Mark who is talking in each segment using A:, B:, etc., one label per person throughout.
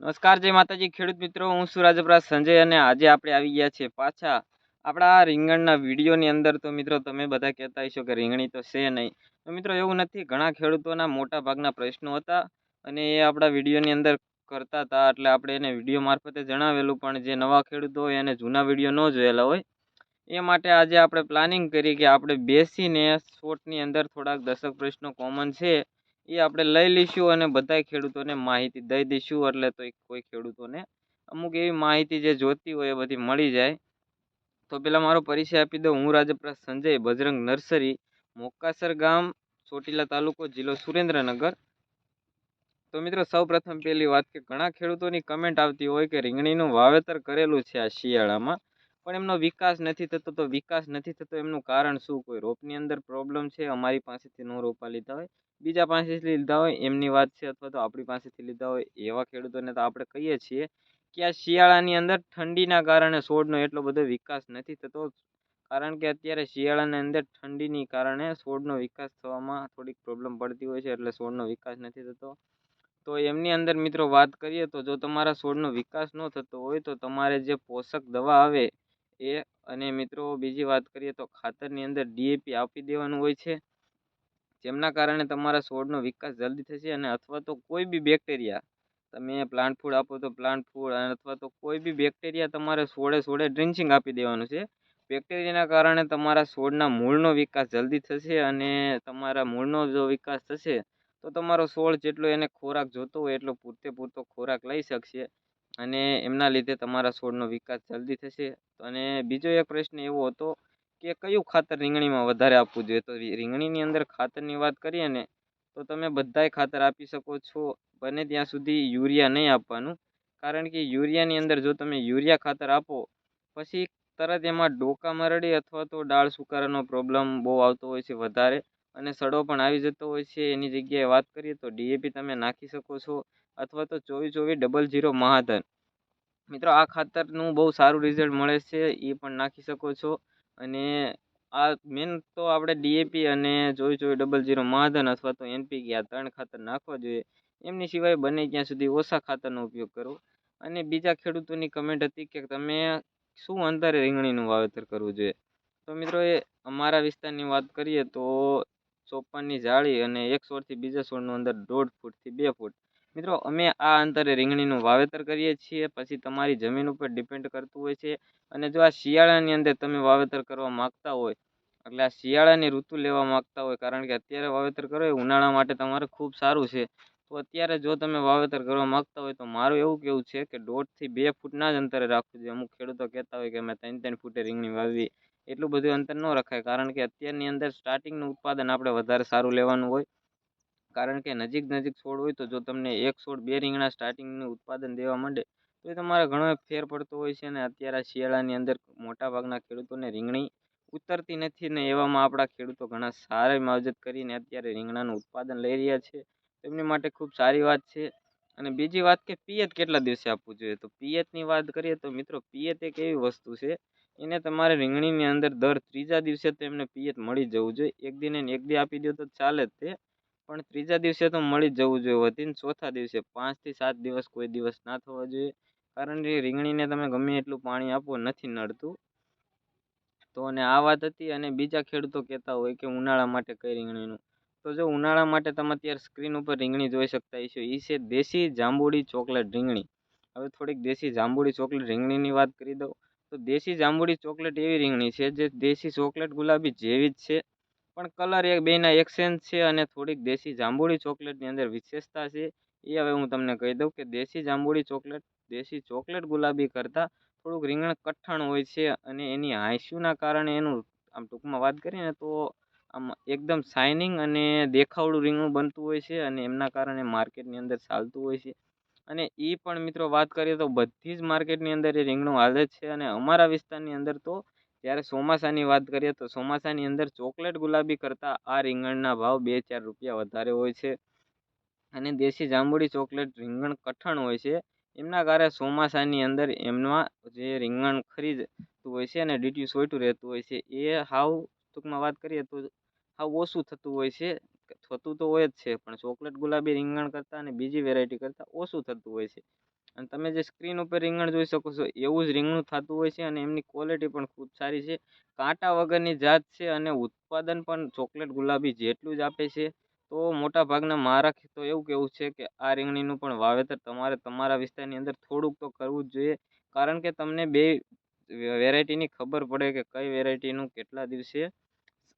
A: નમસ્કાર, જય માતાજી. ખેડૂત મિત્રો, હું સુરાજપરા રાજપરા સંજય અને આજે આપણે આવી ગયા છીએ પાછા. આપણા આ રીંગણના વિડીયોની અંદર તો મિત્રો તમે બધા કહેતા હશો કે રીંગણી તો છે નહીં. તો મિત્રો એવું નથી, ઘણા ખેડૂતોના મોટા ભાગના પ્રશ્નો હતા અને એ આપણા વિડીયોની અંદર કરતા હતા. એટલે આપણે એને વીડિયો મારફતે જણાવેલું, પણ જે નવા ખેડૂતો હોય એને જૂના વીડિયો ન જોયેલા હોય, એ માટે આજે આપણે પ્લાનિંગ કરી કે આપણે બેસીને શોર્ટની અંદર થોડાક દશક પ્રશ્નો કોમન છે. એ આપણે લઈ લઈશું અને બધા ખેડૂતોને માહિતી દઈ દઈશું, એટલે તો કોઈ ખેડૂતોને અમુક એવી માહિતી જે જોતી હોય એ બધી મળી જાય. તો પહેલાં મારો પરિચય આપી દઉં. હું રાજપ્રસાદ સંજય, બજરંગ નર્સરી, મોકાસર ગામ, ચોટીલા તાલુકો, જિલ્લો સુરેન્દ્રનગર. તો મિત્રો સૌ પ્રથમ પહેલી વાત કે ઘણા ખેડૂતોની કમેન્ટ આવતી હોય કે રીંગણીનું વાવેતર કરેલું છે આ શિયાળામાં. પણ એમનો વિકાસ નથી થતો, તો વિકાસ નથી થતો, એમનું કારણ શું? કોઈ રોપની અંદર પ્રોબ્લેમ છે? અમારી પાસેથી ન રોપા લીધા હોય? બીજા પાસેથી લીધા હોય? એમની વાત છે અથવા તો આપણી પાસેથી લીધા હોય? એવા ખેડૂતોને તો આપણે કહીએ છીએ કે આ શિયાળાની અંદર ઠંડીના કારણે છોડનો એટલો બધો વિકાસ નથી થતો. કારણ કે અત્યારે શિયાળાની અંદર ઠંડીની કારણે છોડનો વિકાસ થવામાં થોડીક પ્રોબ્લેમ પડતી હોય છે, એટલે છોડનો વિકાસ નથી થતો. તો એમની અંદર મિત્રો વાત કરીએ તો જો તમારા છોડનો વિકાસ ન થતો હોય તો તમારે જે પોષક દવા આવે એ અને મિત્રો બીજી વાત કરીએ તો ખાતરની અંદર ડીએપી આપી દેવાનું હોય છે. જેમના કારણે તમારા છોડનો વિકાસ જલ્દી થશે અને અથવા તો કોઈ બી બેક્ટેરિયા તમે પ્લાન્ટ ફૂડ આપો તો પ્લાન્ટ ફૂડ અથવા તો કોઈ બી બેક્ટેરિયા તમારે છોડે છોડે ડ્રિન્ચિંગ આપી દેવાનું છે. બેક્ટેરિયાના કારણે તમારા છોડના મૂળનો વિકાસ જલ્દી થશે અને તમારા મૂળનો જો વિકાસ થશે, તો તમારો છોડ જેટલો એને ખોરાક જોતો હોય એટલો પૂરતે પૂરતો ખોરાક લઈ શકશે. અને એમના લીધે તમારા છોડનો વિકાસ જલ્દી થશે. અને બીજો એક પ્રશ્ન એવો હતો કે કયું ખાતર રીંગણીમાં વધારે આપવું જોઈએ? તો રીંગણીની અંદર ખાતરની વાત કરીએ ને, તો તમે બધાય ખાતર આપી શકો છો. બને ત્યાં સુધી યુરિયા નહીં આપવાનું. કારણ કે યુરિયાની અંદર જો તમે યુરિયા ખાતર આપો, પછી તરત એમાં ડોકા મરડી અથવા તો ડાળ સુકારાનો પ્રોબ્લેમ બહુ આવતો હોય છે વધારે. અને સડો પણ આવી જતો હોય છે. એની જગ્યાએ વાત કરીએ તો ડીએપી તમે નાખી શકો છો. અથવા તો ચોવીસ ચોવીસ ડબલ જીરો મહાધન. મિત્રો, આ ખાતરનું બહુ સારું રિઝલ્ટ મળે છે, એ પણ નાખી શકો છો. અને આ મેન તો આપણે ડીએપી અને ચોવીસ ચોવીસ ડબલ જીરો મહાધન અથવા તો એનપીકે આ ત્રણ ખાતર નાખવા જોઈએ. એમની સિવાય બને ત્યાં સુધી ઓછા ખાતરનો ઉપયોગ કરો. અને બીજા ખેડૂતોની કમેન્ટ હતી કે તમે શું અંતરે રીંગણીનું વાવેતર કરવું જોઈએ? તો મિત્રો, એ અમારા વિસ્તારની વાત કરીએ તો ચોપ્પનની જાળી અને એક છોડથી બીજા છોડનું અંદર દોઢ ફૂટથી બે ફૂટ. મિત્રો, અમે આ અંતરે રીંગણીનું વાવેતર કરીએ છીએ, પછી તમારી જમીન ઉપર ડિપેન્ડ કરતું હોય છે અને જો આ શિયાળાની અંદર તમે વાવેતર કરવા માગતા હોય, એટલે આ શિયાળાની ઋતુ લેવા માગતા હોય, કારણ કે અત્યારે વાવેતર કરો એ ઉનાળા માટે તમારે ખૂબ સારું છે, તો અત્યારે જો તમે વાવેતર કરવા માગતા હોય તો મારું એવું કેવું છે કે દોઢથી બે ફૂટના જ અંતરે રાખવું જોઈએ. અમુક ખેડૂતો કહેતા હોય કે અમે ત્રણ ત્રણ ફૂટે રીંગણી વાવી એટલું બધું અંતર ન રખાય, કારણ કે અત્યારની અંદર સ્ટાર્ટિંગનું ઉત્પાદન આપણે વધારે સારું લેવાનું હોય કારણ કે નજીક નજીક છોડ હોય તો જો તમને એક છોડ બે રીંગણા સ્ટાર્ટિંગનું ઉત્પાદન દેવા માંડે, તો એ તમારે ઘણો ફેર પડતો હોય છે અને અત્યારે શિયાળાની અંદર મોટાભાગના ખેડૂતોને રીંગણી ઉતરતી નથી ને એવામાં આપણા ખેડૂતો ઘણા સારી માવજત કરીને અત્યારે રીંગણાનું ઉત્પાદન લઈ રહ્યા છે. તેમની માટે ખૂબ સારી વાત છે. અને બીજી વાત કે પિયત કેટલા દિવસે આપવું જોઈએ? તો પિયતની વાત કરીએ તો મિત્રો પિયત એક એવી વસ્તુ છે, એને તમારે રીંગણીની અંદર દર ત્રીજા દિવસે તો એમને પિયત મળી જવું જોઈએ. એક દિન એક દી આપી દો તો ચાલે જ તે. પણ ત્રીજા દિવસે તો મળી જ જવું જોઈએ. વધીને ચોથા દિવસે પાંચથી સાત દિવસ કોઈ દિવસ ના થવા જોઈએ. કારણ કે રીંગણીને તમે ગમે એટલું પાણી આપો, નથી નડતું. તો અને આ વાત હતી અને બીજા ખેડૂતો કહેતા હોય કે ઉનાળા માટે કઈ રીંગણીનું? તો જો ઉનાળા માટે તમે અત્યારે સ્ક્રીન ઉપર રીંગણી જોઈ શકતા હશો. એ છે દેશી જાંબુડી ચોકલેટ રીંગણી. હવે થોડીક દેશી જાંબુડી ચોકલેટ રીંગણીની વાત કરી દઉં. તો દેશી જાંબુડી ચોકલેટ એવી રીંગણી છે જે દેશી ચોકલેટ ગુલાબી જેવી જ છે. પણ કલર એક બેના એક્સચેન્જ છે અને થોડીક દેશી જાંબુડી ચોકલેટની અંદર વિશેષતા છે. એ હવે હું તમને કહી દઉં કે દેશી જાંબુડી ચોકલેટ, દેશી ચોકલેટ ગુલાબી કરતાં થોડુંક રીંગણ કઠણ હોય છે અને એની હાંસ્યુના કારણે એનું આમ ટૂંકમાં વાત કરીએ ને તો આમ એકદમ શાઇનિંગ અને દેખાવડું રીંગણું બનતું હોય છે અને એમના કારણે માર્કેટની અંદર ચાલતું હોય છે. અને એ પણ મિત્રો વાત કરીએ તો બધી જ માર્કેટની અંદર એ રીંગણું હાલે છે અને અમારા વિસ્તારની અંદર તો જ્યારે ચોમાસાની વાત કરીએ તો ચોમાસાની અંદર ચોકલેટ ગુલાબી કરતાં આ રીંગણના ભાવ બે ચાર રૂપિયા વધારે હોય છે. અને દેશી જાંબુડી ચોકલેટ રીંગણ કઠણ હોય છે. એમના કારણે ચોમાસાની અંદર એમના જે રીંગણ ખરીદતું હોય છે અને ડીટ્યુ સોયટું રહેતું હોય છે, એ હાવ ટૂંકમાં વાત કરીએ તો હાવ ઓછું થતું હોય છે. થતું તો હોય જ છે, પણ ચોકલેટ ગુલાબી રીંગણ કરતાં અને બીજી વેરાયટી કરતાં ઓછું થતું હોય છે. અને તમે જે સ્ક્રીન ઉપર રીંગણ જોઈ શકો છો, એવું જ રીંગણું થતું હોય છે અને એમની ક્વોલિટી પણ ખૂબ સારી છે. કાંટા વગરની જાત છે અને ઉત્પાદન પણ ચોકલેટ ગુલાબી જેટલું જ આપે છે. તો મોટા ભાગના મારા તો એવું કહેવું છે કે આ રીંગણીનું પણ વાવેતર તમારે તમારા વિસ્તારની અંદર થોડુંક તો કરવું જ જોઈએ. કારણ કે તમને બે વેરાયટીની ખબર પડે કે કઈ વેરાયટીનું કેટલા દિવસે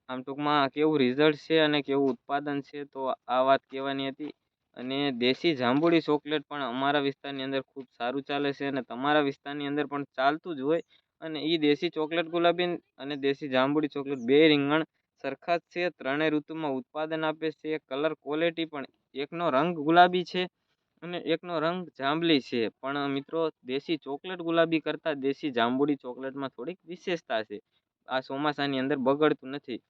A: આમ ટૂંકમાં કેવું રિઝલ્ટ છે અને કેવું ઉત્પાદન છે. તો આ વાત કહેવાની હતી. અને દેશી જાંબુડી ચોકલેટ પણ અમારા વિસ્તારની અંદર ખૂબ સારું ચાલે છે અને તમારા વિસ્તારની અંદર પણ ચાલતું જ હોય. અને એ દેશી ચોકલેટ ગુલાબી અને દેશી જાંબુડી ચોકલેટ બે રીંગણ સરખા જ છે. ત્રણેય ઋતુમાં ઉત્પાદન આપે છે. કલર ક્વોલિટી પણ એકનો રંગ ગુલાબી છે અને એકનો રંગ જાંબલી છે. પણ મિત્રો, દેશી ચોકલેટ ગુલાબી કરતાં દેશી જાંબુડી ચોકલેટમાં થોડીક વિશેષતા છે. આ ચોમાસાની અંદર બગડતું નથી.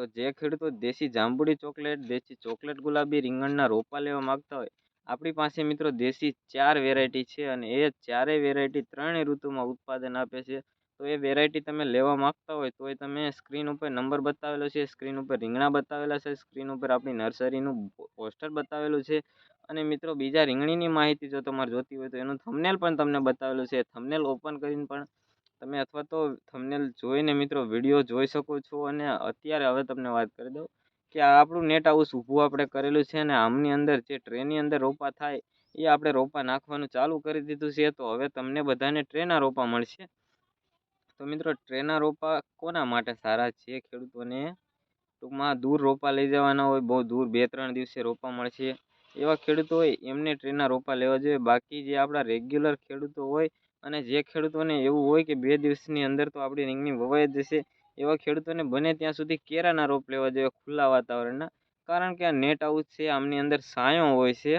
A: તો જે ખેડૂતો દેશી જાંબુડી ચોકલેટ, દેશી ચોકલેટ ગુલાબી રીંગણના રોપા લેવા માગતા હોય, આપણી પાસે મિત્રો દેશી ચાર વેરાયટી છે અને એ ચારેય વેરાયટી ત્રણેય ઋતુમાં ઉત્પાદન આપે છે. તો એ વેરાયટી તમે લેવા માગતા હોય તો એ તમે સ્ક્રીન ઉપર નંબર બતાવેલો છે સ્ક્રીન ઉપર રીંગણા બતાવેલા છે સ્ક્રીન ઉપર આપણી નર્સરીનું પોસ્ટર બતાવેલું છે. અને મિત્રો બીજા રીંગણીની માહિતી જો તમારે જોતી હોય તો એનું થંબનેલ પણ તમને બતાવેલું છે. થંબનેલ ઓપન કરીને પણ તમે અથવા તો થંબનેલ જોઈને મિત્રો વીડિયો જોઈ શકો છો અને અત્યારે હવે તમને વાત કરી દઉં કે આ આપણું નેટ હાઉસ ઊભું આપણે કરેલું છે અને આમની અંદર જે ટ્રેની અંદર રોપા થાય એ આપણે રોપા નાખવાનું ચાલુ કરી દીધું છે તો હવે તમને બધાને ટ્રેના રોપા મળશે. તો મિત્રો ટ્રેના રોપા કોના માટે સારા છે? ખેડૂતોને ટૂંકમાં દૂર રોપા લઈ જવાના હોય, બહુ દૂર બે ત્રણ દિવસે રોપા મળશે. એવા ખેડૂતો હોય એમને ટ્રેના રોપા લેવા જોઈએ. બાકી જે આપણા રેગ્યુલર ખેડૂતો હોય અને જે ખેડૂતોને એવું હોય કે બે દિવસની અંદર તો આપણી રીંગણી વવાઈ જ જશે, એવા ખેડૂતોને બને ત્યાં સુધી કેરાના રોપ લેવા જોઈએ ખુલ્લા વાતાવરણના, કારણ કે આ નેટ હાઉસ છે, આમની અંદર છાંયો હોય છે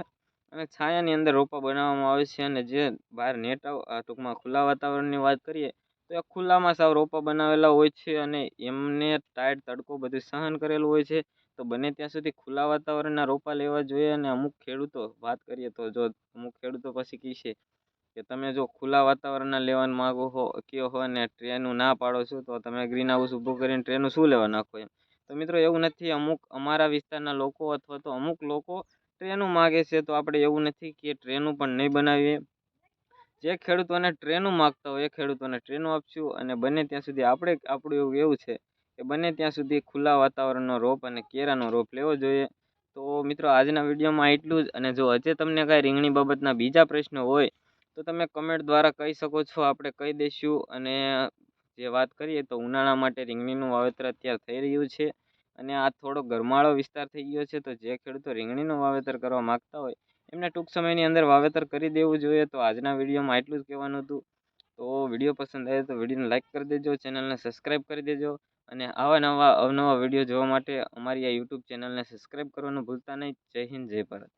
A: અને છાયાની અંદર રોપા બનાવવામાં આવે છે અને જે બહાર નેટ ટૂંકમાં ખુલ્લા વાતાવરણની વાત કરીએ, તો એ ખુલ્લામાં સાવ રોપા બનાવેલા હોય છે અને એમને ટાયર તડકો બધું સહન કરેલું હોય છે, તો બને ત્યાં સુધી ખુલ્લા વાતાવરણના રોપા લેવા જોઈએ અને અમુક ખેડૂતો વાત કરીએ તો જો અમુક ખેડૂતો પછી કહેશે કે તમે જો ખુલ્લા વાતાવરણના લેવાનું માગો હો, કયો હો અને ટ્રેનું ના પાડો છો, તો તમે ગ્રીન હાઉસ ઊભું કરીને ટ્રેનું શું લેવા નાખો એમ? તો મિત્રો એવું નથી, અમુક અમારા વિસ્તારના લોકો અથવા તો અમુક લોકો ટ્રેનું માગે છે, તો આપણે એવું નથી કે ટ્રેનું પણ નહીં બનાવીએ. જે ખેડૂતોને ટ્રેનું માગતા હોય એ ખેડૂતોને ટ્રેનું આપશું અને બને ત્યાં સુધી આપણે, આપણું એવું એવું છે કે બને ત્યાં સુધી ખુલ્લા વાતાવરણનો રોપ અને કેરાનો રોપ લેવો જોઈએ. તો મિત્રો આજના વિડીયોમાં એટલું જ અને જો હજે તમને કાંઈ રીંગણી બાબતના બીજા પ્રશ્નો હોય તો તમે કમેન્ટ દ્વારા કહી શકો છો, આપણે કહી દઈશું. અને જે વાત કરીએ તો ઉનાળા માટે રીંગણીનું વાવેતર અત્યારે થઈ રહ્યું છે. અને આ થોડો ગરમાળો વિસ્તાર થઈ ગયો છે, તો જે ખેડૂતો રીંગણીનું વાવેતર કરવા માગતા હોય, એમને ટૂંક સમયની અંદર વાવેતર કરી દેવું જોઈએ. તો આજના વિડીયોમાં એટલું જ કહેવાનું હતું. તો વીડિયો પસંદ આવે તો વિડીયોને લાઇક કરી દેજો, ચેનલને સબસ્ક્રાઈબ કરી દેજો. અને આવા નવા અવનવા વીડિયો જોવા માટે અમારી આ યુટ્યુબ ચેનલને સબસ્ક્રાઈબ કરવાનું ભૂલતા નહીં. જય હિન્દ, જય ભારત.